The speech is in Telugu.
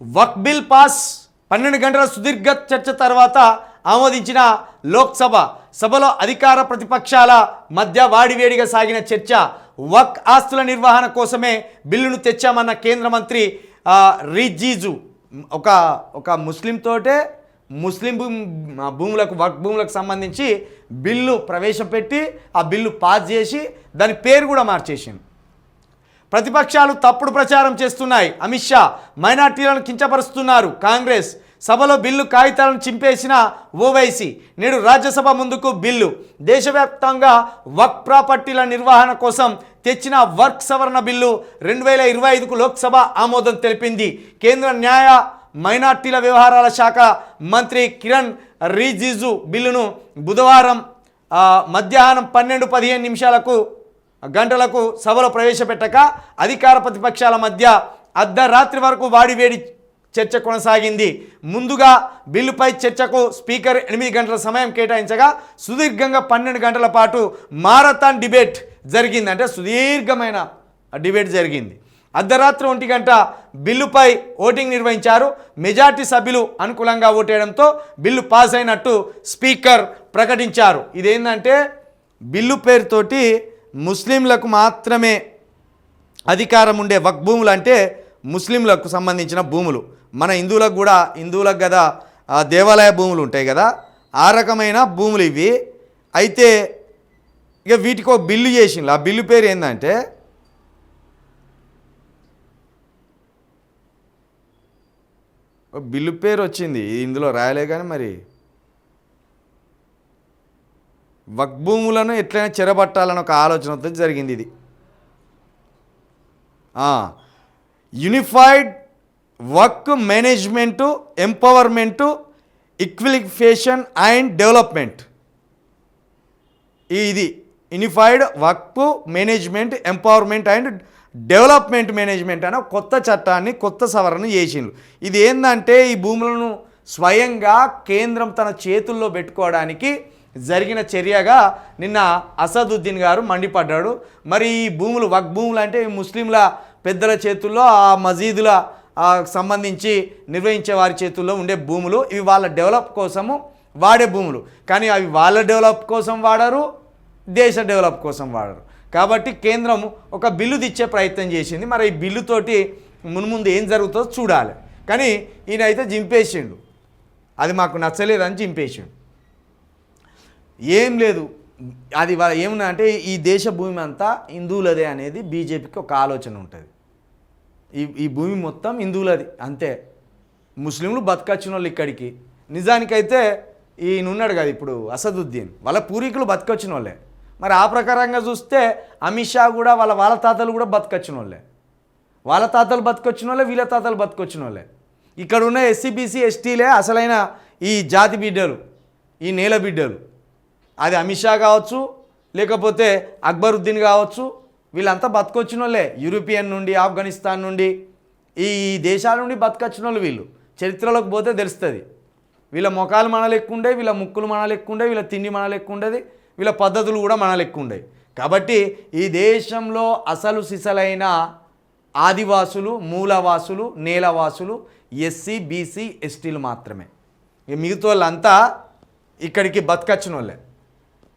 వక్ బిల్ పాస్ పన్నెండు గంటల సుదీర్ఘ చర్చ తర్వాత ఆమోదించిన లోక్సభ సభలో అధికార ప్రతిపక్షాల మధ్య వాడివేడిగా సాగిన చర్చ వక్ ఆస్తుల నిర్వహణ కోసమే బిల్లును తెచ్చామన్న కేంద్ర మంత్రి రిజీజు రిజిజు. ఒక ఒక ముస్లిం తోటే ముస్లిం భూములకు వక్ భూములకు సంబంధించి బిల్లు ప్రవేశపెట్టి ఆ బిల్లు పాస్ చేసి దాని పేరు కూడా మార్చేసింది ప్రతిపక్షాలు తప్పుడు ప్రచారం చేస్తున్నాయి. అమిత్ షా మైనార్టీలను కించపరుస్తున్నారు. కాంగ్రెస్ సభలో బిల్లు కాగితాలను చింపేసిన ఓవైసీ నేడు రాజ్యసభ ముందుకు బిల్లు. దేశవ్యాప్తంగా వర్క్ ప్రాపర్టీల నిర్వహణ కోసం తెచ్చిన వర్క్ సవరణ బిల్లు రెండు వేల ఇరవై ఐదుకు లోక్సభ ఆమోదం తెలిపింది. కేంద్ర న్యాయ మైనార్టీల వ్యవహారాల శాఖ మంత్రి కిరణ్ రిజిజు బిల్లును బుధవారం మధ్యాహ్నం పన్నెండు పదిహేను నిమిషాలకు గంటలకు సభలో ప్రవేశపెట్టక అధికార ప్రతిపక్షాల మధ్య అర్ధరాత్రి వరకు వాడివేడి చర్చ కొనసాగింది. ముందుగా బిల్లుపై చర్చకు స్పీకర్ ఎనిమిది గంటల సమయం కేటాయించగా సుదీర్ఘంగా పన్నెండు గంటల పాటు మారథాన్ డిబేట్ జరిగింది. అంటే సుదీర్ఘమైన డిబేట్ జరిగింది. అర్ధరాత్రి ఒంటి గంట బిల్లుపై ఓటింగ్ నిర్వహించారు. మెజార్టీ సభ్యులు అనుకూలంగా ఓటేయడంతో బిల్లు పాస్ అయినట్టు స్పీకర్ ప్రకటించారు. ఇదేంటంటే బిల్లు పేరుతోటి ముస్లింలకు మాత్రమే అధికారం ఉండే వక్ భూములు అంటే ముస్లింలకు సంబంధించిన భూములు. మన హిందువులకు కూడా హిందువులకు కదా ఆ, దేవాలయ భూములు ఉంటాయి కదా ఆ రకమైన భూములు ఇవి. అయితే ఇక వీటికి ఒక బిల్లు చేసిండ్రు. ఆ బిల్లు పేరు ఏంటంటే బిల్లు పేరు వచ్చింది. ఇందులో రాయలే కానీ మరి వక్భూములను ఎట్లయినా చెరబట్టాలని ఒక ఆలోచనతో జరిగింది ఇది. Unified work management empowerment qualification and development. ఇది. Unified work management empowerment and development management అనే కొత్త చట్టాన్ని కొత్త సవరణ చేసిండ్రు. ఇది ఏంటంటే ఈ భూములను స్వయంగా కేంద్రం తన చేతుల్లో పెట్టుకోవడానికి జరిగిన చర్యగా నిన్న అసదుద్దీన్ గారు మండిపడ్డాడు. మరి ఈ భూములు వక్ భూములు అంటే ముస్లింల పెద్దల చేతుల్లో ఆ మసీదుల సంబంధించి నిర్వహించే వారి చేతుల్లో ఉండే భూములు. ఇవి వాళ్ళ డెవలప్ కోసము వాడే భూములు. కానీ అవి వాళ్ళ డెవలప్ కోసం వాడరు దేశ డెవలప్ కోసం వాడరు. కాబట్టి కేంద్రం ఒక బిల్లు తెచ్చే ప్రయత్నం చేసింది. మరి ఈ బిల్లుతోటి మున్ముందు ఏం జరుగుతుందో చూడాలి. కానీ ఈయన అయితే జింపేసిండు. అది మాకు నచ్చలేదని జింపేసిండు. ఏం లేదు. అది ఏమన్నా అంటే ఈ దేశ భూమి అంతా హిందువులదే అనేది బీజేపీకి ఒక ఆలోచన ఉంటుంది. ఈ ఈ భూమి మొత్తం హిందువులది అంతే. ముస్లింలు బతకచ్చిన వాళ్ళు ఇక్కడికి. నిజానికైతే ఈయన ఉన్నాడు కదా ఇప్పుడు అసదుద్దీన్. వాళ్ళ పూర్వీకులు బతకొచ్చిన వాళ్ళే మరి ఆ ప్రకారంగా చూస్తే అమిత్ షా కూడా వాళ్ళ వాళ్ళ తాతలు కూడా బతకొచ్చిన వాళ్ళే వాళ్ళ తాతలు బతకొచ్చిన వాళ్ళే వీళ్ళ తాతలు బతకొచ్చిన వాళ్ళే ఇక్కడ ఉన్న ఎస్సీబీసీ ఎస్టీలే అసలైన ఈ జాతి బిడ్డలు ఈ నేల బిడ్డలు. అది అమిత్ షా కావచ్చు లేకపోతే అక్బరుద్దీన్ కావచ్చు వీళ్ళంతా బతకొచ్చిన వాళ్ళే యూరోపియన్ నుండి ఆఫ్ఘనిస్తాన్ నుండి ఈ దేశాల నుండి బతకొచ్చిన వాళ్ళు. వీళ్ళు చరిత్రలోకి పోతే తెలుస్తుంది. వీళ్ళ ముఖాలు మన వీళ్ళ ముక్కులు మన లెక్క వీళ్ళ తిండి మన లెక్క వీళ్ళ పద్ధతులు కూడా మన కాబట్టి ఈ దేశంలో అసలు సిసలైన ఆదివాసులు మూలవాసులు నేలవాసులు ఎస్సీ బీసీ ఎస్టీలు మాత్రమే. మిగతా వాళ్ళంతా ఇక్కడికి బతకచ్చిన వాళ్ళే